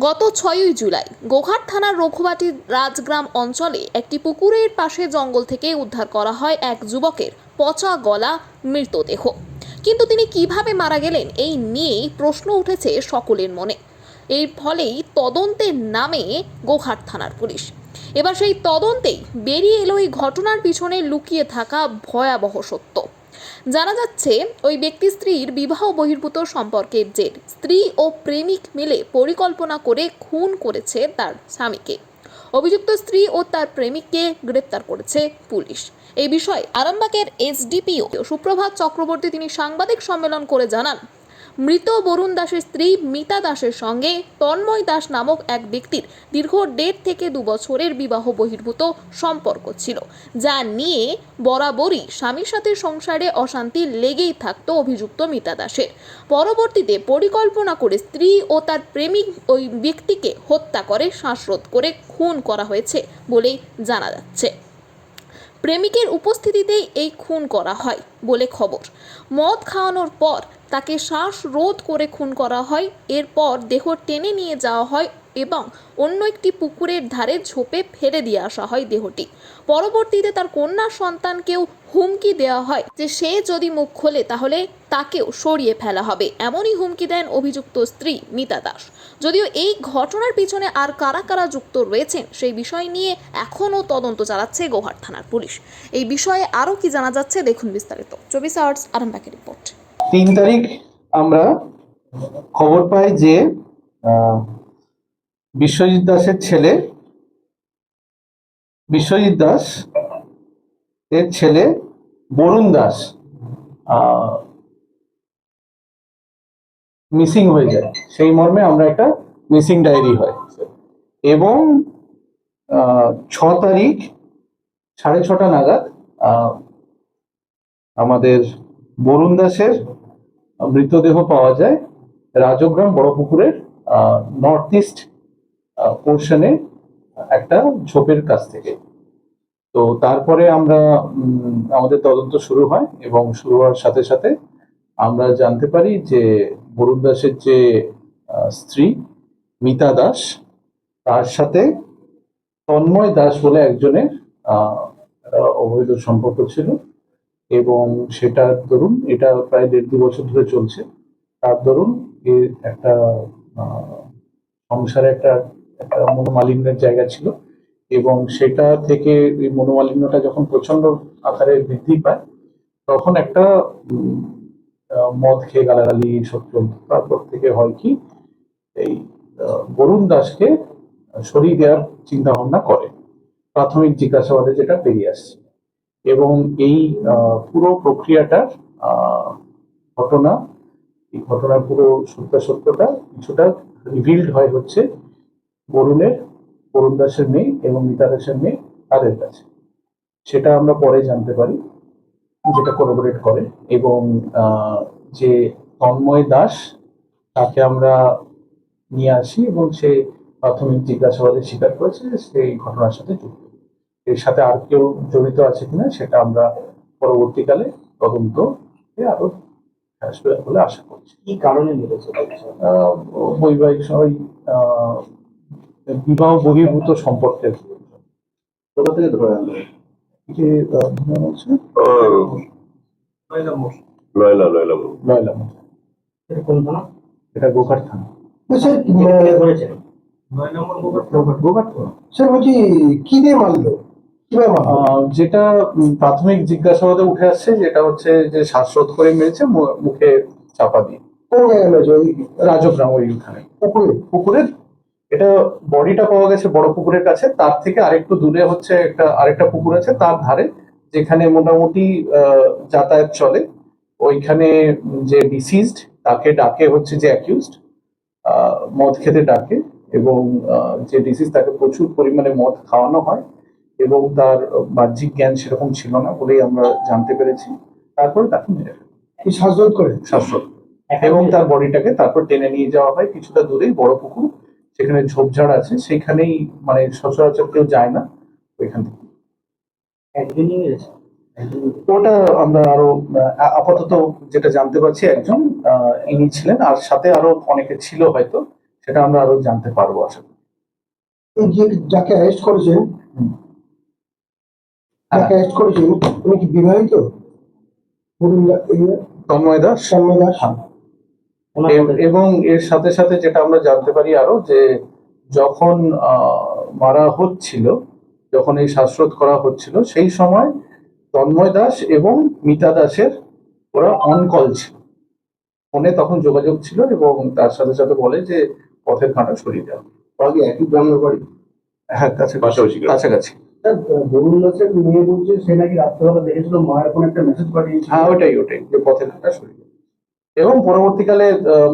গত ছয়ই জুলাই গোঘাট থানার রঘুবাটি রাজগ্রাম অঞ্চলে একটি পুকুরের পাশে জঙ্গল থেকে উদ্ধার করা হয় এক যুবকের পচা গলা মৃতদেহ কিন্তু তিনি কীভাবে মারা গেলেন এই নিয়েই প্রশ্ন উঠেছে সকলের মনে। এর ফলেই তদন্তের নামে গোঘাট থানার পুলিশ। এবার সেই তদন্তেই বেরিয়ে এলো এই ঘটনার পিছনে লুকিয়ে থাকা ভয়াবহ সত্য। জানা যাচ্ছে, ওই ব্যক্তি স্ত্রীর বিবাহ বহির্ভূত সম্পর্কের জের। স্ত্রী ও প্রেমিক মিলে পরিকল্পনা করে খুন করেছে তার স্বামীকে। অভিযুক্ত স্ত্রী ও তার প্রেমিককে গ্রেপ্তার করেছে পুলিশ। এই বিষয়ে আরামবাগের এসডিপিও সুপ্রভাত চক্রবর্তী তিনি সাংবাদিক সম্মেলন করে জানান মৃত বরুণ দাসের স্ত্রী মিতা দাসের সঙ্গে তন্ময় দাস নামক এক ব্যক্তির দীর্ঘ দেড় থেকে দু বছরের বিবাহ বহির্ভূত সম্পর্ক ছিল, যা নিয়ে বরাবরই স্বামীর সাথে সংসারে অশান্তি লেগেই থাকত অভিযুক্ত মিতা দাসের। পরবর্তীতে পরিকল্পনা করে স্ত্রী ও তার প্রেমিক ওই ব্যক্তিকে হত্যা করে, শ্বাসরোধ করে, খুন করা হয়েছে বলেই জানা যাচ্ছে। প্রেমিকের উপস্থিতিতেই এই খুন করা হয় বলে খবর। মদ খাওয়ানোর পর তাকে শ্বাস রোধ করে খুন করা হয়। এরপর দেহ টেনে নিয়ে যাওয়া হয় এবং অন্য একটি পুকুরের ধারে ঝোপে ফেলে দিয়ে আসা হয় দেহটি। পরবর্তীতে তার কন্যা সন্তানকেও হুমকি দেওয়া হয় যে সে যদি মুখ খোলে তাহলে তাকেও সরিয়ে ফেলা হবে। এমনই হুমকি দেন অভিযুক্ত স্ত্রী মিতা দাস। যদিও এই ঘটনার পিছনে আর কারা কারা যুক্ত রয়েছেন সেই বিষয় নিয়ে এখনও তদন্ত চালাচ্ছে গোহার থানার পুলিশ। এই বিষয়ে আরও কি জানা যাচ্ছে দেখুন বিস্তারিত। চব্বিশ আওয়ার্স আরামবাগের রিপোর্ট। তিন তারিখ আমরা খবর পাই যে বিশ্বজিৎ দাসের ছেলে, বিশ্বজিৎ দাস এর ছেলে বরুণ দাস মিসিং হয়ে যায়। সেই মর্মে আমরা একটা মিসিং ডায়েরি হয়। এবং ছ তারিখ সাড়ে ছটা নাগাদ আমাদের বরুণ দাসের মৃতদেহ পাওয়া যায় রাজগ্রাম বড় পুকুরের নর্থ ইস্ট পোর্শনে একটা ঝোপের কাছ থেকে। তো তারপরে আমরা আমাদের তদন্ত শুরু হয় এবং শুরু হওয়ার সাথে সাথে আমরা জানতে পারি যে বরুণ দাসের যে স্ত্রী মিতা দাস, তার সাথে তন্ময় দাস বলে একজনের অবৈধ সম্পর্ক ছিল এবং সেটার দরুন এটা প্রায় দেড় দু বছর ধরে চলছে। তার এর একটা সংসারে একটা মনোমালিন্যের জায়গা ছিল এবং সেটা থেকে এই মনোমালিন্যটা যখন প্রচণ্ড আকারে বৃদ্ধি পায়, তখন একটা মদ খেয়ে গালাগালি সব চলতো তারপর থেকে হয় কি, এই বরুণ দাসকে সরিয়ে দেওয়ার চিন্তা ভাবনা করে, প্রাথমিক জিজ্ঞাসাবাদে যেটা বেরিয়ে আসছে। এবং এই পুরো প্রক্রিয়াটার ঘটনা, এই ঘটনার পুরো সত্যাসত্যটা কিছুটা রিভিল্ড হয় হচ্ছে বরুণের বরুণ দাসের মেয়ে এবং মিতা দাসের মেয়ে তাদের কাছে। সেটা আমরা পরে জানতে পারি যেটা কোলাবোরেট করে এবং যে তন্ময় দাস তাকে আমরা নিয়ে আসি এবং সে প্রাথমিক জিজ্ঞাসাবাদে স্বীকার করেছে যে সে এই ঘটনার সাথে যুক্ত। এর সাথে আর কেউ জড়িত আছে কিনা সেটা আমরা পরবর্তীকালে তদন্ত আরও আসবে বলে আশা করছি। কি কারণে আহ, বৈবাহিক সবাই আহ, বিবাহ বহির্ভূত সম্পর্কের কোথা থেকে ধরে আনলো? যে মনে হচ্ছে নয়লা নয়লা লয়লা কোন থানা? এটা গোঘাট থানা। স্যার কে দিয়ে মারলো? যেটা প্রাথমিক জিজ্ঞাসাবাদে উঠে আসছে যেটা হচ্ছে যে শ্বাসরোধ করে মেরেছে মু- মুখে চাপা দিয়ে। কোন জায়গায় রাজগ্রাম ওই ওখানে পুকুরে? পুকুরের এটা বডিটা পাওয়া গেছে বড় পুকুরের কাছে তার থেকে আরেকটু দূরে হচ্ছে একটা আরেকটা পুকুর আছে তার ধারে যেখানে মোটামুটি আহ, যাতায়াত চলে। ওইখানে যে ডিসিজড তাকে ডাকে হচ্ছে যে অ্যাকিউজড মদ খেতে ডাকে এবং যে ডিসিজ তাকে প্রচুর পরিমাণে মদ খাওয়ানো হয় এবং তার বাহ্যিক জ্ঞান সেরকম ছিল না বলেই আমরা জানতে পেরেছি। তারপরে তাকে মেরে শ্বাসরোধ করে? শ্বাসরোধ এবং তার বডিটাকে তারপর টেনে নিয়ে যাওয়া হয় কিছুটা দূরেই বড় পুকুর। সেখানে ঝোপঝাড় আছে সেখানেই মানে সচরাচর কেউ যায় না ওইখান থেকে। একদিনই ওটা আমরা আরও আপাতত যেটা জানতে পারছি একজন আহ, ইনি ছিলেন আর সাথে আরও অনেকে ছিল হয়তো সেটা আমরা আরও জানতে পারব আশা করি। যাকে অ্যারেস্ট করেছেন। যাকে অ্যারেস্ট করেছেন উনি কি বিবাহিত? তন্ময় দাস। তন্ময় দাস হ্যাঁ। ওনার এ- মধ্যে- এবং এর সাথে সাথে যেটা আমরা জানতে পারি আরও যে যখন মারা হচ্ছিল যখন এই শ্বাসরোধ করা হচ্ছিল সেই সময় তন্ময় দাস এবং মিতা দাসের ওরা অন কল ছিল। ফোনে তখন যোগাযোগ ছিল এবং তার সাথে সাথে বলে যে পথের কাঁটা সরিয়ে দেওয়া ওরা কি একই গ্রামের বাড়ি? হ্যাঁ কাছাকাছি। পাশাপাশি কাছাকাছি। স্যার বরুণ দাসের মেয়ে বলছে সে নাকি রাত্রেবেলা দেখেছিল মায়ের ফোনে একটা মেসেজ পাঠিয়েছিল। হ্যাঁ ওটাই ওটাই। যে পথের কাঁটা সরিয়ে এবং পরবর্তীকালে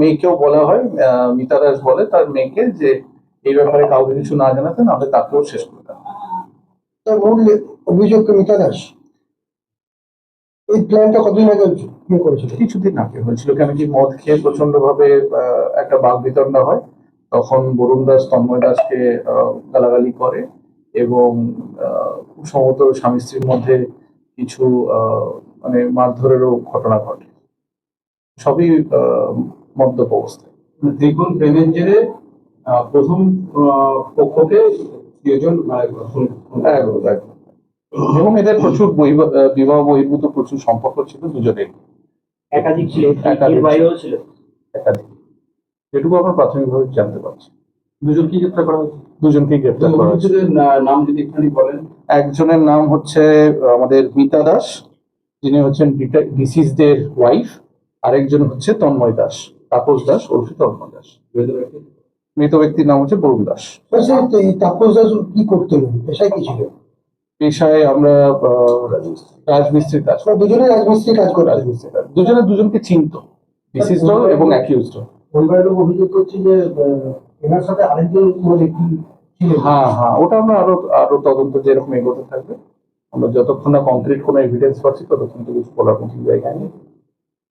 মেয়েকেও বলা হয় মিতা দাস বলে তার মেয়েকে যে এই ব্যাপারে কাউকে কিছু না জানাতে না হলে তাকেও শেষ করে দেওয়া তার মূল অভিযোগ মিতা দাস। এই প্ল্যানটা কতদিন আগে করেছিল? কিছুদিন আগে হয়েছিল কেন কি মদ খেয়ে প্রচণ্ড ভাবে একটা বাঘ বিতণ্ডা হয়। তখন বরুণ দাস তন্ময় দাসকে গালাগালি করে এবং খুব সম্ভবত স্বামী স্ত্রীর মধ্যে কিছু আহ, মানে মারধরেরও ঘটনা ঘটে। সবই মদ্যপ অবস্থায়। দ্বিগুণ প্রেমের জেরে প্রথম পক্ষকে প্রিয়জন। এবং এদের প্রচুর বিবাহ বহির্ভূত প্রচুর সম্পর্ক ছিল দুজনের একাধিক ছিল। একাধিক এর ছিল। একাধিক। যেটুকু আমরা প্রাথমিকভাবে জানতে পারছি। দুজনকে গ্রেপ্তার করা হয়েছে? দুজনকেই গ্রেপ্তার করা হয়েছে। নাম যদি একটুখানি বলেন। একজনের নাম হচ্ছে আমাদের মিতা দাস যিনি হচ্ছেন ডিসিজদের ওয়াইফ। আরেকজন হচ্ছে তন্ময় দাস তাপস দাস ওরফে তন্ময় দাস। মৃত ব্যক্তির নাম হচ্ছে বরুণ দাস। তাপস দাস কি করতেন পেশায় কি ছিল? পেশায় আমরা আহ, রাজমিস্ত্রি কাজ ওরা দুজনে রাজমিস্ত্রি কাজ করে রাজমিস্ত্রি কাজ। দুজনে দুজনকে চিনত। ডিসিজড এবং অ্যাকিউজড পরিবারের লোক অভিযোগ করছে যে এনার সাথে আরেকজন কোনো ব্যক্তি হ্যাঁ হ্যাঁ ওটা আমরা আরও আরও তদন্ত যেরকম এগোতে থাকবে। আমরা যতক্ষণ না কংক্রিট কোনো এভিডেন্স পাচ্ছি ততক্ষণ তো কিছু বলার মতো জায়গা নেই।